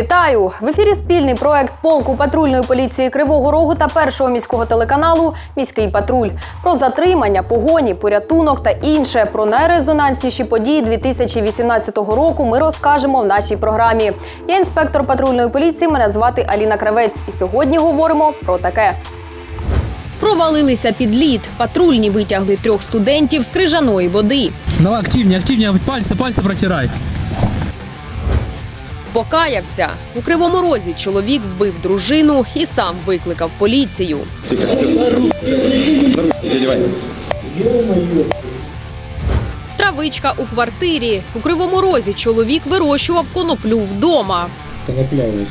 Вітаю! В ефірі спільний проект полку патрульної поліції Кривого Рогу та першого міського телеканалу Міський патруль про затримання, погоні, порятунок та інше. Про найрезонансніші події 2018 року ми розкажемо в нашій програмі. Я інспектор патрульної поліції. Мене звати Аліна Кравець. І сьогодні говоримо про таке. Провалилися під лід. Патрульні витягли трьох студентів з крижаної води. Давай активнее, активнее, пальцы, пальцы протирай. Покаявся у кривому розі. Чоловік вбив дружину і сам викликав поліцію. Травичка у квартирі. У кривому розі чоловік вирощував коноплю вдома. Конопля у нас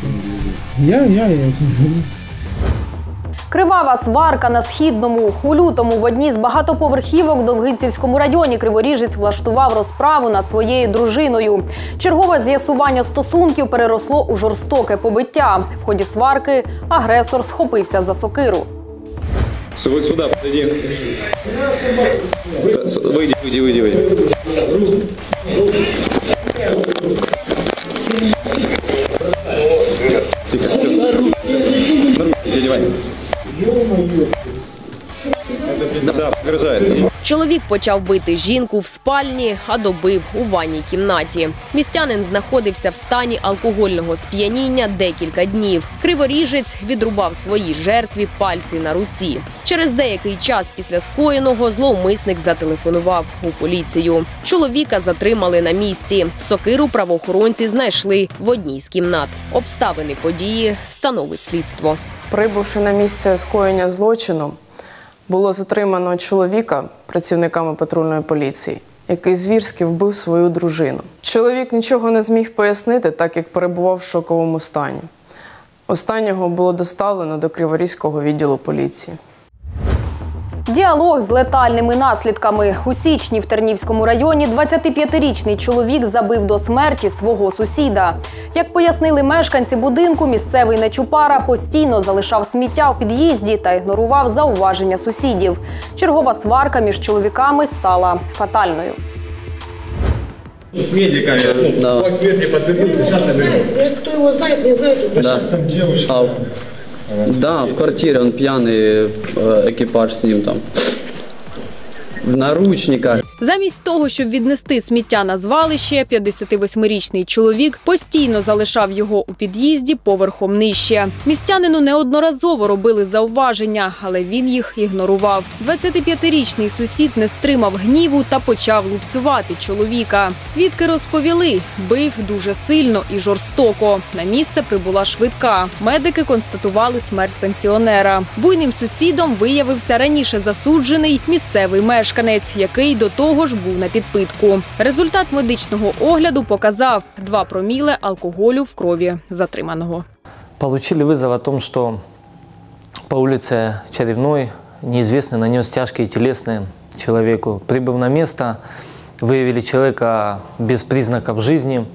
принадлежит? Я, я, я. Кривава сварка на східному. У лютому в одній з багатоповерхівок в Довгинцівському районі Криворіжець влаштував розправу над своєю дружиною. Чергове з'ясування стосунків переросло у жорстоке побиття. В ході сварки агресор схопився за сокиру. Вот сюда, подойди. Выйди, выйди, выйди, выйди. Тихо. На руки одевай. Чоловік почав бити жінку в спальні, а добив у ванній кімнаті. Містянин знаходився в стані алкогольного сп'яніння декілька днів. Криворіжець відрубав своїй жертві пальці на руці. Через деякий час після скоєного зловмисник зателефонував у поліцію. Чоловіка затримали на місці. Сокиру правоохоронці знайшли в одній з кімнат. Обставини події встановить слідство. Прибувши на місце скоєння злочину, було затримано чоловіка працівниками патрульної поліції, який звірськи вбив свою дружину. Чоловік нічого не зміг пояснити, так як перебував в шоковому стані. Останнього було доставлено до Криворізького відділу поліції. Діалог з летальними наслідками у січні в Тернівському районі 25-річний чоловік забив до смерті свого сусіда. Як пояснили мешканці будинку, місцевий нечупара постійно залишав сміття в під'їзді та ігнорував зауваження сусідів. Чергова сварка між чоловіками стала фатальною. С медиками. Да. Ответ не подтвердил, сейчас кто его знает, не знает. Да Да. сейчас там девушка. А, да, в квартире он пьяный, э, экипаж с ним там. В наручниках. Замість того, щоб віднести сміття на звалище, 58-річний чоловік постійно залишав його у під'їзді поверхом нижче. Містянину неодноразово робили зауваження, але він їх ігнорував. 25-річний сусід не стримав гніву та почав лупцювати чоловіка. Свідки розповіли, бив дуже сильно і жорстоко. На місце прибула швидка. Медики констатували смерть пенсіонера. Буйним сусідом виявився раніше засуджений місцевий мешканець, який до того ж був на підпитку. Результат медичного огляду показав 2 проміле алкоголю в крові затриманого. Получили вызов о том, что по улице Черевной неизвестный нанес тяжкие телесные человеку. Прибыв на место, выявили человека без признаков жизни.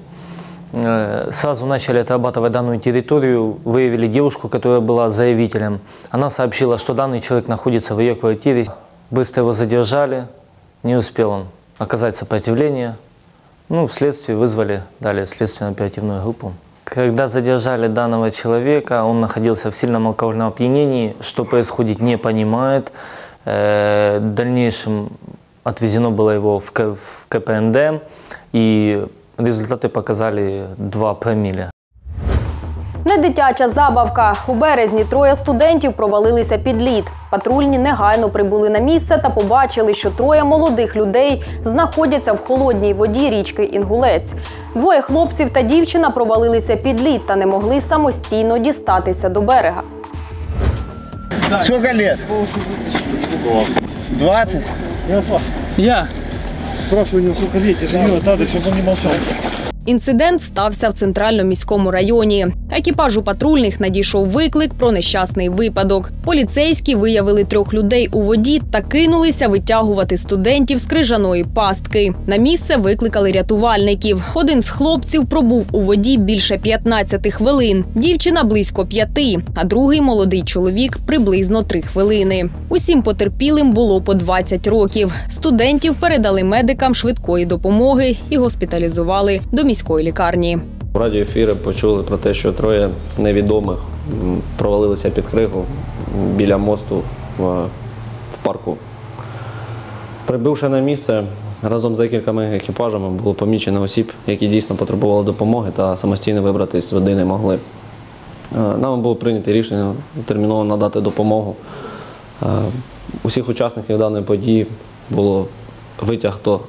Э, Сразу начали отрабатывать данную территорию, выявили девушку, которая была заявителем. Она сообщила, что данный человек находится в ее квартире. Быстро его задержали, не успел он оказать сопротивление. Ну, вследствие вызвали далее следственно-оперативную группу. Когда задержали данного человека, он находился в сильном алкогольном опьянении, что происходит не понимает. Э, В дальнейшем отвезено было его в КПНД, и результаты показали 2 промилле. Недитяча забавка. У березні троє студентів провалилися під лід. Патрульні негайно прибули на місце та побачили, що троє молодих людей знаходяться в холодній воді річки Інгулець. Двоє хлопців та дівчина провалилися під лід та не могли самостійно дістатися до берега. Сколько лет? 20? Я. Спрашиваю у него, сколько лет, я чтобы он не молчал. Інцидент стався в центральному міському районі. Екіпажу патрульних надійшов виклик про нещасний випадок. Поліцейські виявили трьох людей у воді та кинулися витягувати студентів з крижаної пастки. На місце викликали рятувальників. Один з хлопців пробув у воді більше 15 хвилин. Дівчина близько п'яти, а другий молодий чоловік приблизно три хвилини. Усім потерпілим було по 20 років. Студентів передали медикам швидкої допомоги і госпіталізували до міської лікарні. В радіоефірі почули про те, що троє невідомих провалилися під кригу біля мосту в, парку. Прибувши на місце, разом з декількома екіпажами було помічено осіб, які дійсно потребували допомоги та самостійно вибратися з води не могли. Е, Нами було прийнято рішення терміново надати допомогу. Е, Усіх учасників даної події було витягто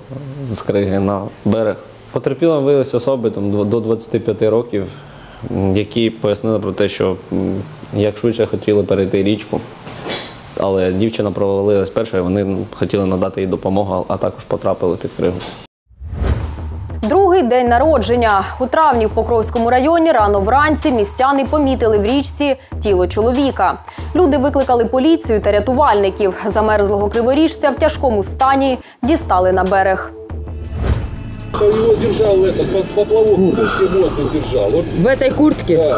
з криги на берег. Потерпілим виявилися особи там, до 25 років, які пояснили про те, що як швидше хотіли перейти річку, але дівчина провалилась першою, вони хотіли надати їй допомогу, а також потрапили під кригу. Другий день народження у травні в Покровському районі рано вранці містяни помітили в річці тіло чоловіка. Люди викликали поліцію та рятувальників. Замерзлого криворіжця в тяжкому стані дістали на берег. Его держал этот, поплавок, русский мост держал. Вот, В этой куртке?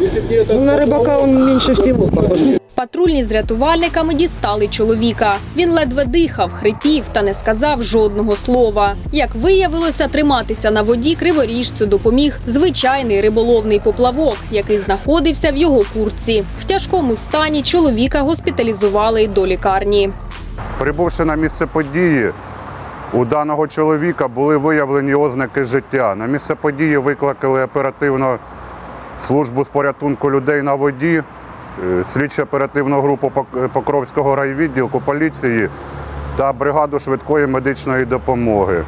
если бы не это... Ну, на рыбака он меньше всего похож. Патрульні з рятувальниками дістали чоловіка. Він ледве дихав, хрипів та не сказав жодного слова. Як виявилося, триматися на воді криворіжцю допоміг звичайний риболовний поплавок, який знаходився в його куртці. В тяжкому стані чоловіка госпіталізували до лікарні. Прибувши на місце події, у даного чоловіка були виявлені ознаки життя. На місце події викликали оперативно службу з порятунку людей на воді, е, слідчо-оперативну групу Покровського райвідділку поліції та бригаду швидкої медичної допомоги.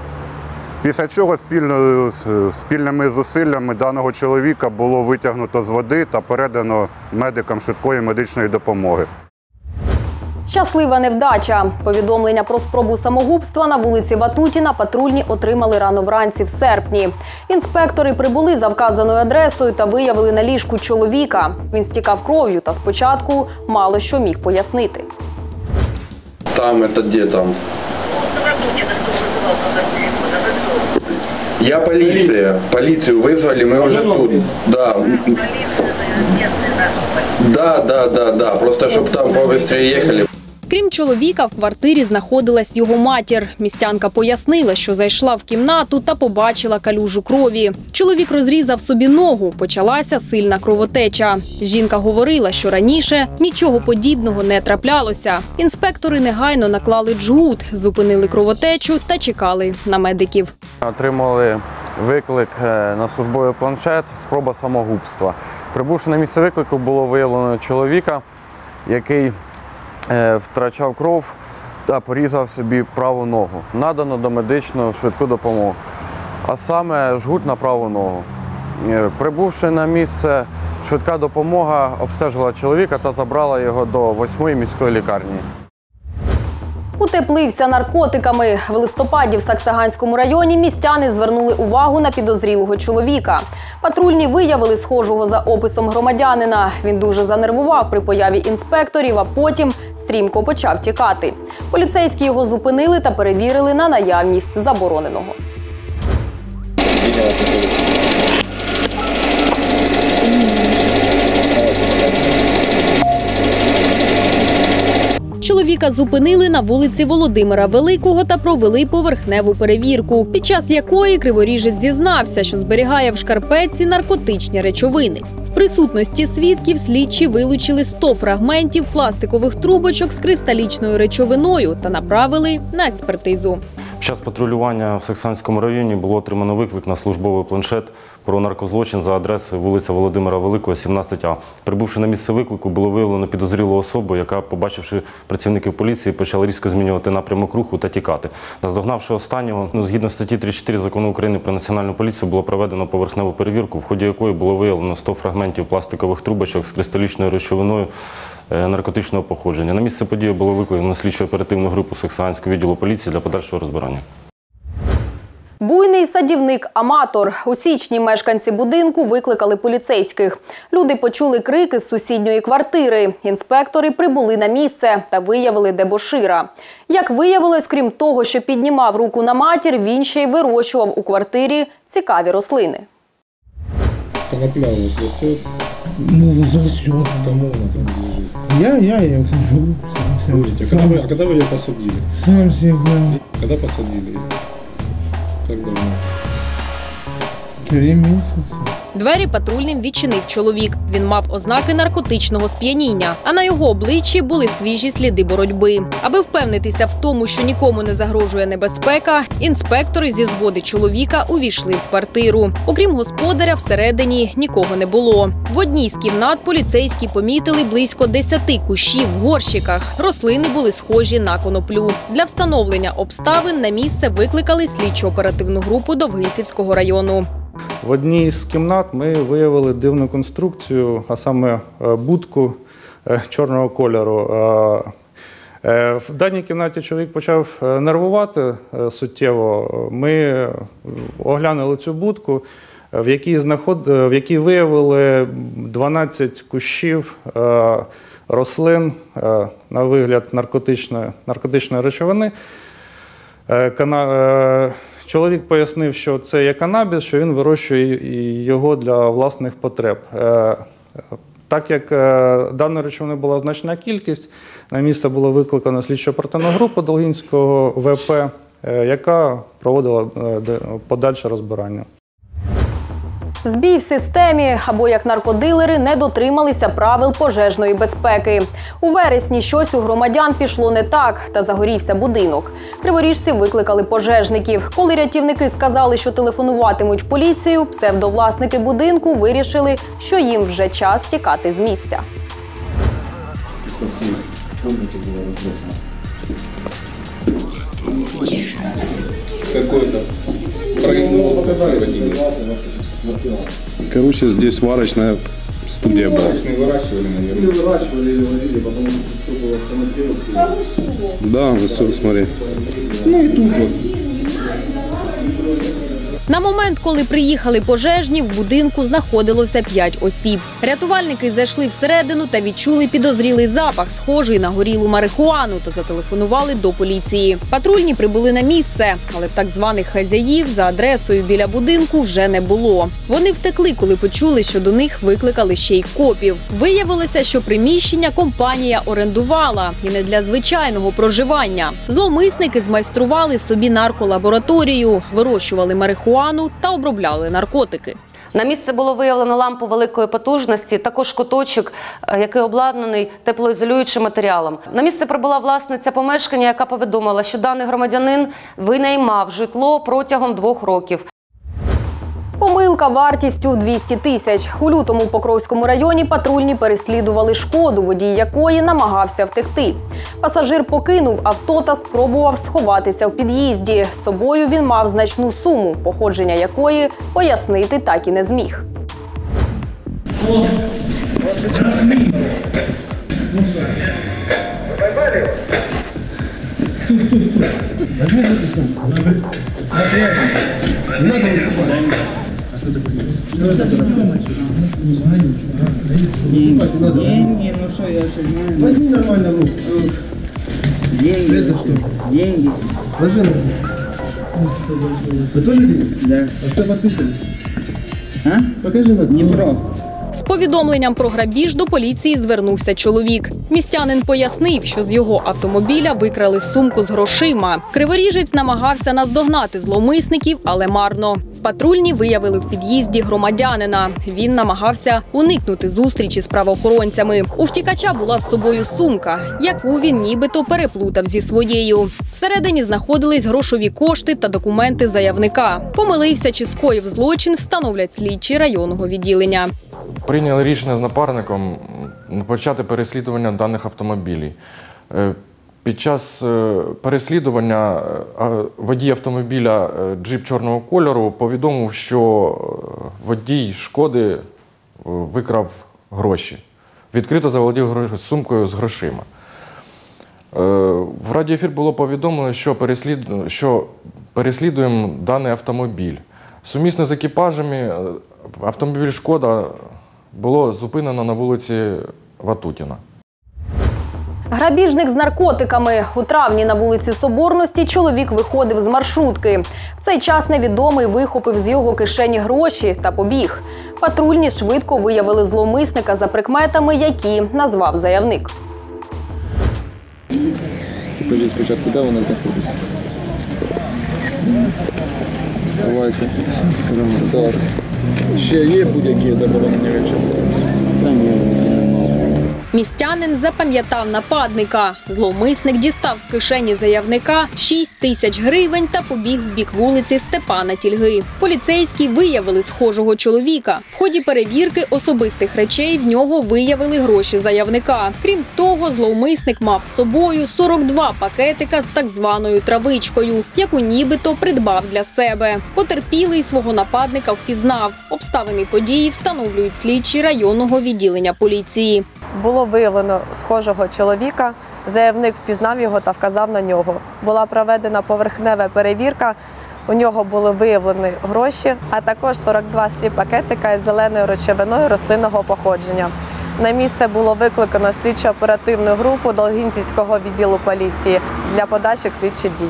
Після чого спільно, спільними зусиллями даного чоловіка було витягнуто з води та передано медикам швидкої медичної допомоги. Щаслива невдача. Повідомлення про спробу самогубства на вулиці Ватутіна патрульні отримали рано вранці в серпні. Інспектори прибули за вказаною адресою та виявили на ліжку чоловіка. Він стікав кров'ю та спочатку мало що міг пояснити. Там это где там? Я полиция. Полицию вызвали, мы уже тут. Да. Да, да, да, да. Просто чтобы там побыстрее ехали. Крім чоловіка, в квартирі знаходилась його матір. Містянка пояснила, що зайшла в кімнату та побачила калюжу крові. Чоловік розрізав собі ногу. Почалася сильна кровотеча. Жінка говорила, що раніше нічого подібного не траплялося. Інспектори негайно наклали джгут, зупинили кровотечу та чекали на медиків. Отримали виклик е, на службовий планшет, спроба самогубства. Прибувши на місце виклику, було виявлено чоловіка, який втрачав кров та порізав собі праву ногу. Надано до медичного швидку допомогу, а саме жгут на праву ногу. Е, Прибувши на місце, швидка допомога обстежила чоловіка та забрала його до 8-ї міської лікарні. Утеплився наркотиками. В листопаді в Саксаганському районі містяни звернули увагу на підозрілого чоловіка. Патрульні виявили схожого за описом громадянина. Він дуже занервував при появі інспекторів, а потім стрімко почав тікати. Поліцейські його зупинили та перевірили на наявність забороненого. Чоловіка зупинили на вулиці Володимира Великого та провели поверхневу перевірку, під час якої криворіжець зізнався, що зберігає в шкарпетці наркотичні речовини. В присутності свідків слідчі вилучили 100 фрагментів пластикових трубочок з кристалічною речовиною та направили на експертизу. Час патрулювання в Саксанському районі було отримано виклик на службовий планшет про наркозлочин за адресою вулиця Володимира Великого, 17А. Прибувши на місце виклику, було виявлено підозрілу особу, яка, побачивши працівників поліції, почала різко змінювати напрямок руху та тікати. Наздогнавши останнього, ну, згідно статті 34 закону України про національну поліцію, було проведено поверхневу перевірку, в ході якої було виявлено 100 фрагментів пластикових трубочок з кристалічною речовиною наркотичного походження. На місце події було викликано слідчо оперативну групу Саксаганського відділу поліції для подальшого розбирання. Буйний садівник-аматор. У січні мешканці будинку викликали поліцейських. Люди почули крики з сусідньої квартири. Інспектори прибули на місце та виявили дебошира. Як виявилось, крім того, що піднімав руку на матір, він ще й вирощував у квартирі цікаві рослини. Конопля у вас растет? Ну. Кому она там лежит? Я, я ее хожу. Сам, Видите, а сам, когда вы, а когда вы ее посадили? сам всегда. Когда посадили? Как давно? Три месяца. Двері патрульним відчинив чоловік. Він мав ознаки наркотичного сп'яніння, а на його обличчі були свіжі сліди боротьби. Аби впевнитися в тому, що нікому не загрожує небезпека, інспектори зі згоди чоловіка увійшли в квартиру. Окрім господаря, всередині нікого не було. В одній з кімнат поліцейські помітили близько 10 кущів в горщиках. Рослини були схожі на коноплю. Для встановлення обставин на місце викликали слідчо-оперативну групу Довгинцівського району. В одній з кімнат ми виявили дивну конструкцію, а саме е, будку е, чорного кольору. Е, В даній кімнаті чоловік почав нервувати суттєво. Ми оглянули цю будку, в якій, знаход... в якій виявили 12 кущів рослин на вигляд наркотичної, наркотичної речовини. Е, кана- е, Чоловік пояснив, що це є канабіс, що він вирощує його для власних потреб. Е, Так як даної речовини була значна кількість, на місце було викликано слідчо оперативну групу Долгінського ВП, яка проводила подальше розбирання. Збій в системі або як наркодилери не дотрималися правил пожежної безпеки. У вересні щось у громадян пішло не так, та загорівся будинок. Криворіжці викликали пожежників. Коли рятівники сказали, що телефонуватимуть поліцію, псевдовласники будинку вирішили, що їм вже час тікати з місця. Какой-то производство. Короче, здесь варочная студия была. выращивали, наверное. Или выращивали, или ловили, потому что все было автоматизировано. Да, все, смотри. Ну и тут вот. На момент, коли приїхали пожежні, в будинку знаходилося п'ять осіб. Рятувальники зайшли всередину та відчули підозрілий запах, схожий на горілу марихуану, та зателефонували до поліції. Патрульні прибули на місце, але так званих хазяїв за адресою біля будинку вже не було. Вони втекли, коли почули, що до них викликали ще й копів. Виявилося, що приміщення компанія орендувала і не для звичайного проживання. Зловмисники змайстрували собі нарколабораторію, вирощували марихуану та обробляли наркотики. На місце було виявлено лампу великої потужності, також коточок, е, який обладнаний теплоізолюючим матеріалом. На місце прибула власниця помешкання, яка повідомила, що даний громадянин винаймав житло протягом двох років. Помилка вартістю 200 тисяч. У лютому Покровському районі патрульні переслідували шкоду, водій якої намагався втекти. Пасажир покинув авто та спробував сховатися в під'їзді. З собою він мав значну суму, походження якої пояснити так і не зміг. Не надо выступать. Что такое? Не Деньги, ну что, я же знаю. Возьми нормально в руку. Деньги. Это что? Деньги. Ложи на. Вы тоже видели? Да. А что подписали? А? Покажи вот. Днепро. З повідомленням про грабіж до поліції звернувся чоловік. Містянин пояснив, що з його автомобіля викрали сумку з грошима. Криворіжець намагався наздогнати зловмисників, але марно. Патрульні виявили в під'їзді громадянина. Він намагався уникнути зустрічі з правоохоронцями. У втікача була з собою сумка, яку він нібито переплутав зі своєю. Всередині знаходились грошові кошти та документи заявника. Помилився чи скоїв злочин, встановлять слідчі районного відділення. Прийняли рішення з напарником почати переслідування даних автомобілів. Е, Під час е, переслідування е, водій автомобіля джип чорного кольору повідомив, що водій шкоди викрав гроші. Відкрито заволодів сумкою з грошима. В радіоефір було повідомлено, що, переслід... що переслідуємо даний автомобіль. Сумісно з екіпажами автомобіль Шкода було зупинено на вулиці Ватутіна. Грабіжник з наркотиками у травні на вулиці Соборності чоловік виходив з маршрутки. В цей час невідомий вихопив з його кишені гроші та побіг. Патрульні швидко виявили зловмисника за прикметами, які назвав заявник. Покажіть спочатку, де вона знаходиться. Вставайте. Так. Ще є будь-які заборонені речі? Містянин запам'ятав нападника. Зловмисник дістав з кишені заявника 6 тисяч гривень та побіг в бік вулиці Степана Тільги. Поліцейські виявили схожого чоловіка. В ході перевірки особистих речей в нього виявили гроші заявника. Крім того, зловмисник мав з собою 42 пакетика з так званою травичкою, яку нібито придбав для себе. Потерпілий свого нападника впізнав. Обставини події встановлюють слідчі районного відділення поліції. Було виявлено схожого чоловіка. Заявник впізнав його та вказав на нього. Була проведена поверхнева перевірка. У нього були виявлені гроші, а також 42 слі пакетика із зеленою речовиною рослинного походження. На місце було викликано слідчо-оперативну групу Долгінцівського відділу поліції для подальших слідчих дій.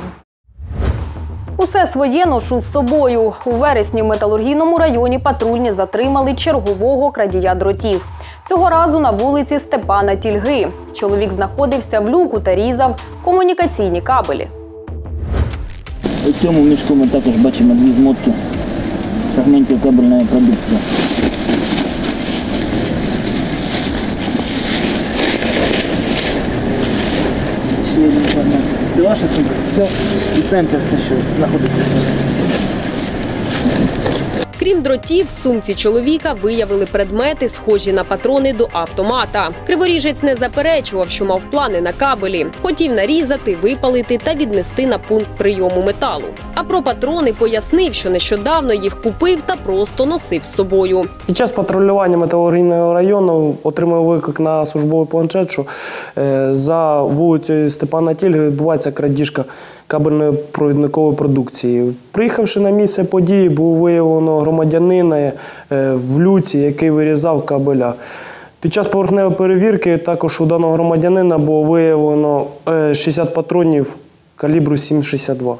Усе своє ношу з собою. У вересні в металургійному районі патрульні затримали чергового крадія дротів. Цього разу на вулиці Степана Тільги. Чоловік знаходився в люку та різав комунікаційні кабелі. У цьому мішку ми також бачимо дві змотки фрагментів кабельної продукції. Це ваша сумка? Так. І центр що знаходиться. Крім дротів, в сумці чоловіка виявили предмети, схожі на патрони до автомата. Криворіжець не заперечував, що мав плани на кабелі. Хотів нарізати, випалити та віднести на пункт прийому металу. А про патрони пояснив, що нещодавно їх купив та просто носив з собою. Під час патрулювання металургійного району отримав виклик на службовий планшет, що е, за вулицею Степана Тільги відбувається крадіжка кабельної провідникової продукції. Приїхавши на місце події, було виявлено громадянина е, в люці, який вирізав кабеля. Під час поверхневої перевірки також у даного громадянина було виявлено е, 60 патронів калібру 7,62.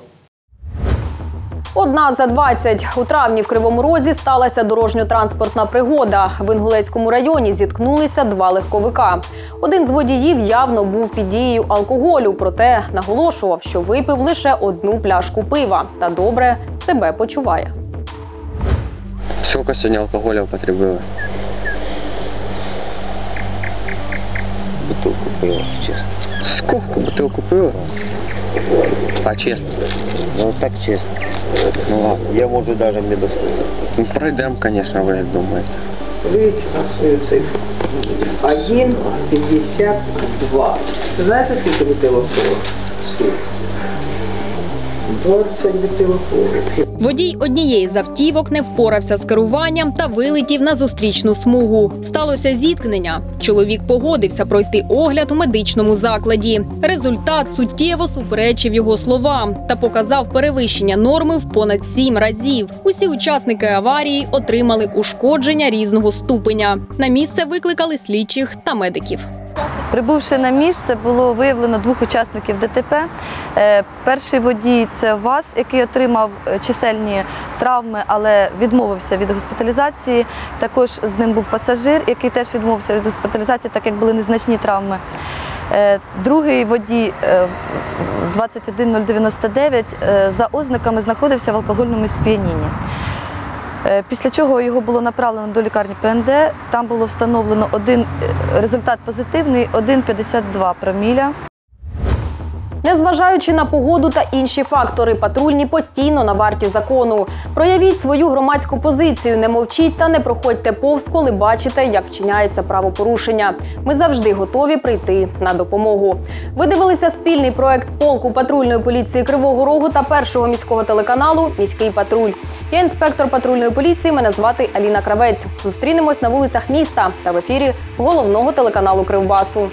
Одна за 20. У травні в Кривому Розі сталася дорожньо-транспортна пригода. В Інгулецькому районі зіткнулися два легковика. Один з водіїв явно був під дією алкоголю, проте наголошував, що випив лише одну пляшку пива та добре себе почуває. Сколько сегодня алкоголя употребила? Бутылку пива, честно. Сколько бутылку пива? А честно? Ну так честно. Ну ладно. Я можу даже не доступити. Ну, пройдем, конечно, вы думаете. Подивіться на свою цифру. 1,52. Знаєте, скільки бутилок було? Скільки? 20 бутилок. Водій однієї з автівок не впорався з керуванням та вилетів на зустрічну смугу. Сталося зіткнення. Чоловік погодився пройти огляд у медичному закладі. Результат суттєво суперечив його словам та показав перевищення норми в понад сім разів. Усі учасники аварії отримали ушкодження різного ступеня. На місце викликали слідчих та медиків. Прибувши на місце, було виявлено двох учасників ДТП. Е, Перший водій це ВАЗ, який отримав е, чисельні травми, але відмовився від госпіталізації. Також з ним був пасажир, який теж відмовився від госпіталізації, так як були незначні травми. Е, Другий водій е, 21099 е, за ознаками знаходився в алкогольному сп'янінні. Е, Після чого його було направлено до лікарні ПНД. Там було встановлено один е, результат позитивний 1,52 проміля. Незважаючи на погоду та інші фактори, патрульні постійно на варті закону. Проявіть свою громадську позицію, не мовчіть та не проходьте повз, коли бачите, як вчиняється правопорушення. Ми завжди готові прийти на допомогу. Ви дивилися спільний проект полку патрульної поліції Кривого Рогу та першого міського телеканалу Міський патруль. Я інспектор патрульної поліції. Мене звати Аліна Кравець. Зустрінемось на вулицях міста та в ефірі головного телеканалу Кривбасу.